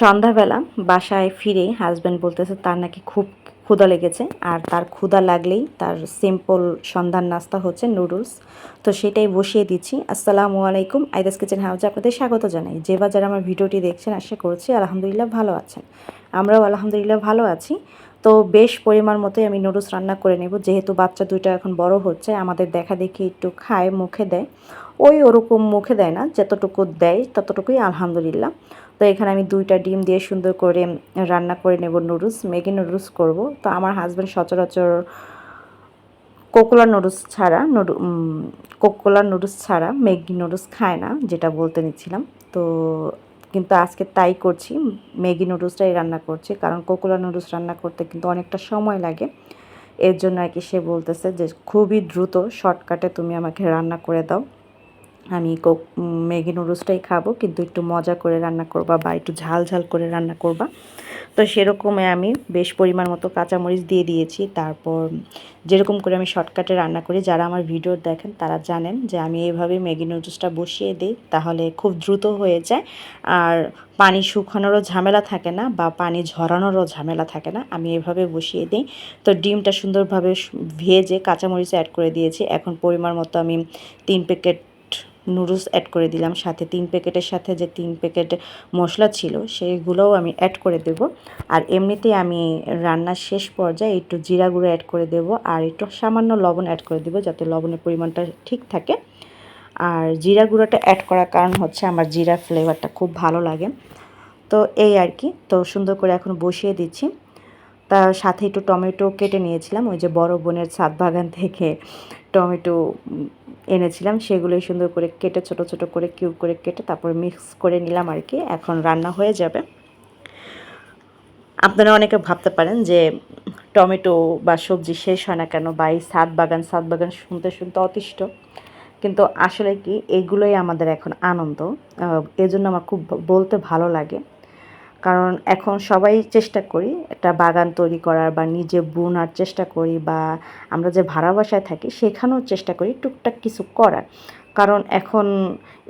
সন্ধ্যাবেলা বাসায় ফিরে হাজব্যান্ড বলতেছে, তার নাকি খুব ক্ষুদা লেগেছে। আর তার ক্ষুদা লাগলেই তার সিম্পল সন্ধ্যার নাস্তা হচ্ছে নুডলস তো সেটাই বসিয়ে দিচ্ছি। আসসালামু আলাইকুম, আইদাস কিচেন হাউজে আপনাদের স্বাগত জানাই। যে বা যারা আমার ভিডিওটি দেখছেন, আশা করছি আলহামদুলিল্লাহ ভালো আছেন। আমরাও আলহামদুলিল্লাহ ভালো আছি। তো বেশ পরিমাণ মতোই আমি নুডলস রান্না করে নেব। যেহেতু বাচ্চা দুইটা এখন বড় হচ্ছে, আমাদের দেখা দেখি একটু খায়, মুখে দেয়। ওই ওরকম মুখে দেয় না, যতটুকু দেয় ততটুকুই আলহামদুলিল্লাহ। তো এখানে আমি দুইটা ডিম দিয়ে সুন্দর করে রান্না করে নেব নুডলস ম্যাগি নুডলস করব। তো আমার হাজব্যান্ড সচরাচর কোকোলা নুডলস ছাড়া নুডু কোকোলা নুডলস ছাড়া ম্যাগি নুডলস খায় না, যেটা বলতে নিচ্ছিলাম। তো কিন্তু আজকে তাই করছি। ম্যাগি নুডলসটাই রান্না করছি, কারণ কোকোলা নুডলস রান্না করতে কিন্তু অনেকটা সময় লাগে। এর জন্য আর কি সে বলতেছে যে, খুবই দ্রুত শর্টকাটে তুমি আমাকে রান্না করে দাও। আমি কোক, ম্যাগি নুডলসটাই খাব, কিন্তু একটু মজা করে রান্না করবা বা একটু ঝাল ঝাল করে রান্না করবা। তো সেরকমই আমি বেশ পরিমাণ মতো কাঁচামরিচ দিয়ে দিয়েছি। তারপর যেরকম করে আমি শর্টকাটে রান্না করি, যারা আমার ভিডিও দেখেন তারা জানেন যে আমি এইভাবে ম্যাগি নুডলসটা বসিয়ে দিই, তাহলে খুব দ্রুত হয়ে যায়। আর পানি শুকানোরও ঝামেলা থাকে না বা পানি ঝরানোরও ঝামেলা থাকে না, আমি এভাবে বসিয়ে দিই। তো ডিমটা সুন্দরভাবে ভেজে কাঁচামরিচ অ্যাড করে দিয়েছি। এখন পরিমাণ মতো আমি তিন প্যাকেট নুডলস অ্যাড করে দিলাম। সাথে তিন প্যাকেটের সাথে যে তিন প্যাকেট মশলা ছিল, সেইগুলোও আমি অ্যাড করে দেব। আর এমনিতেই আমি রান্নার শেষ পর্যায়ে একটু জিরা গুঁড়ো অ্যাড করে দেব আর একটু সামান্য লবণ অ্যাড করে দেব যাতে লবণের পরিমাণটা ঠিক থাকে। আর জিরা গুঁড়োটা অ্যাড করার কারণ হচ্ছে আমার জিরা ফ্লেভারটা খুব ভালো লাগে। তো এই আর কি। তো সুন্দর করে এখন বসিয়ে দিচ্ছি। তার সাথে একটু টমেটো কেটে নিয়েছিলাম। ওই যে বড় বোনের ছাদ বাগান থেকে টমেটো এনেছিলাম, সেগুলোই সুন্দর করে কেটে, ছোট ছোট করে কিউব করে কেটে তারপর মিক্স করে নিলাম আর কি। এখন রান্না হয়ে যাবে। আপনারা অনেকে ভাবতে পারেন যে টমেটো বা সবজি শেষ হয় না কেন বা এই সাত বাগান সাত বাগান শুনতে শুনতে অতিষ্ঠ। কিন্তু আসলে কি, এগুলোই আমাদের এখন আনন্দ। এজন্য আমার খুব বলতে ভালো লাগে। কারণ এখন সবাই চেষ্টা করি একটা বাগান তৈরি করার বা নিজে বোনার চেষ্টা করি বা আমরা যে ভাড়া বাসায় থাকি সেখানেও চেষ্টা করি টুকটাক কিছু করার। কারণ এখন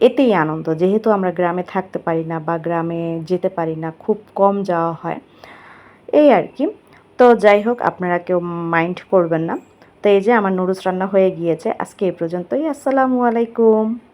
এতেই আনন্দ, যেহেতু আমরা গ্রামে থাকতে পারি না বা গ্রামে যেতে পারি না, খুব কম যাওয়া হয়। এই আর কি। তো যাই হোক, আপনারা কেউ মাইন্ড করবেন না। তো এই যে আমার নুডলস রান্না হয়ে গিয়েছে, আজকে এই পর্যন্তই। আসসালামু আলাইকুম।